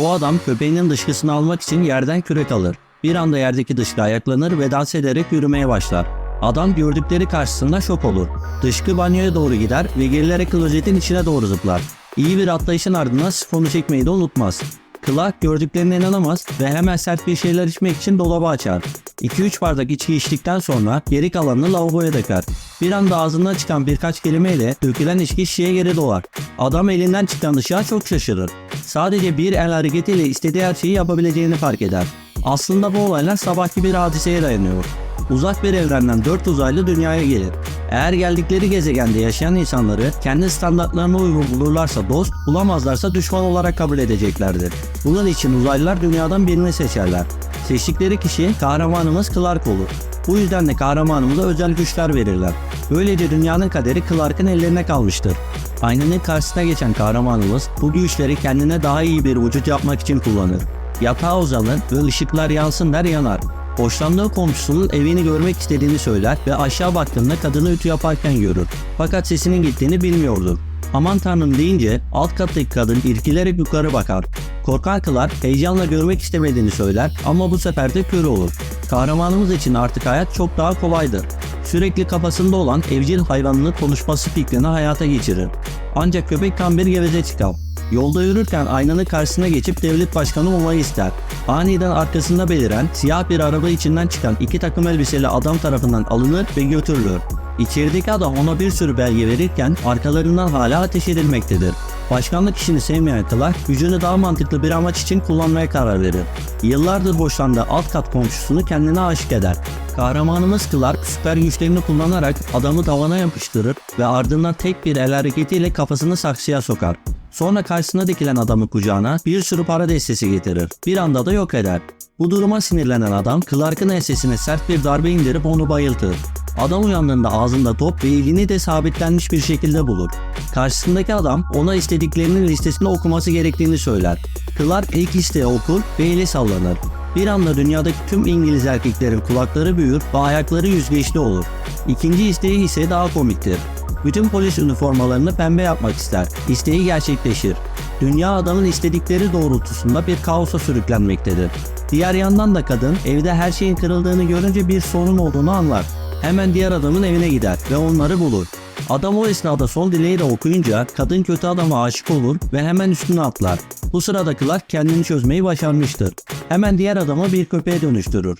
Bu adam köpeğinin dışkısını almak için yerden kürek alır. Bir anda yerdeki dışkı ayaklanır ve dans ederek yürümeye başlar. Adam gördükleri karşısında şok olur. Dışkı banyoya doğru gider ve gerilerek klozetin içine doğru zıplar. İyi bir atlayışın ardından sifonu çekmeyi de unutmaz. Clark gördüklerine inanamaz ve hemen sert bir şeyler içmek için dolabı açar. 2-3 bardak içki içtikten sonra geri kalanını lavaboya döker. Bir anda ağzından çıkan birkaç kelimeyle dökülen içki şişeye geri dolar. Adam elinden çıkan ışığa çok şaşırır. Sadece bir el hareketiyle istediği her şeyi yapabileceğini fark eder. Aslında bu olaylar sabahki bir hadiseye dayanıyor. Uzak bir evrenden 4 uzaylı dünyaya gelir. Eğer geldikleri gezegende yaşayan insanları kendi standartlarına uygun bulurlarsa dost, bulamazlarsa düşman olarak kabul edeceklerdir. Bunun için uzaylılar dünyadan birini seçerler. Seçtikleri kişi kahramanımız Clark olur. Bu yüzden de kahramanımıza özel güçler verirler. Böylece dünyanın kaderi Clark'ın ellerine kalmıştır. Aynanın karşısına geçen kahramanımız bu güçleri kendine daha iyi bir vücut yapmak için kullanır. Yatağa uzanır ve ışıklar yansın der yanar. Hoşlandığı komşusunun evini görmek istediğini söyler ve aşağı baktığında kadını ütü yaparken görür. Fakat sesinin gittiğini bilmiyordu. Aman tanrım deyince alt kattaki kadın irkilerek yukarı bakar. Korkan Clark heyecanla görmek istemediğini söyler ama bu sefer de kör olur. Kahramanımız için artık hayat çok daha kolaydır. Sürekli kafasında olan evcil hayvanının konuşması fikrini hayata geçirir. Ancak köpek tam bir geveze çıkar. Yolda yürürken aynanın karşısına geçip devlet başkanı olmayı ister. Aniden arkasında beliren siyah bir araba içinden çıkan iki takım elbiseli adam tarafından alınır ve götürülür. İçerideki adam ona bir sürü belge verirken arkalarından hala ateş edilmektedir. Başkanlık işini sevmeyen Clark gücünü daha mantıklı bir amaç için kullanmaya karar verir. Yıllardır boşlandığı alt kat komşusunu kendine aşık eder. Kahramanımız Clark süper güçlerini kullanarak adamı tavana yapıştırır ve ardından tek bir el hareketiyle kafasını saksıya sokar. Sonra karşısına dikilen adamı kucağına bir sürü para destesi getirir. Bir anda da yok eder. Bu duruma sinirlenen adam Clark'ın ensesine sert bir darbe indirip onu bayıltır. Adam uyandığında ağzında top ve elini de sabitlenmiş bir şekilde bulur. Karşısındaki adam ona istediklerinin listesini okuması gerektiğini söyler. Clark ilk listeyi okur ve eli sallanır. Bir anda dünyadaki tüm İngiliz erkeklerin kulakları büyür ve ayakları yüzgeçli olur. İkinci isteği ise daha komiktir. Bütün polis üniformalarını pembe yapmak ister. İsteği gerçekleşir. Dünya adamın istedikleri doğrultusunda bir kaosa sürüklenmektedir. Diğer yandan da kadın evde her şeyin kırıldığını görünce bir sorun olduğunu anlar. Hemen diğer adamın evine gider ve onları bulur. Adam o esnada son dileği de okuyunca kadın kötü adama aşık olur ve hemen üstüne atlar. Bu sırada Clark kendini çözmeyi başarmıştır. Hemen diğer adamı bir köpeğe dönüştürür.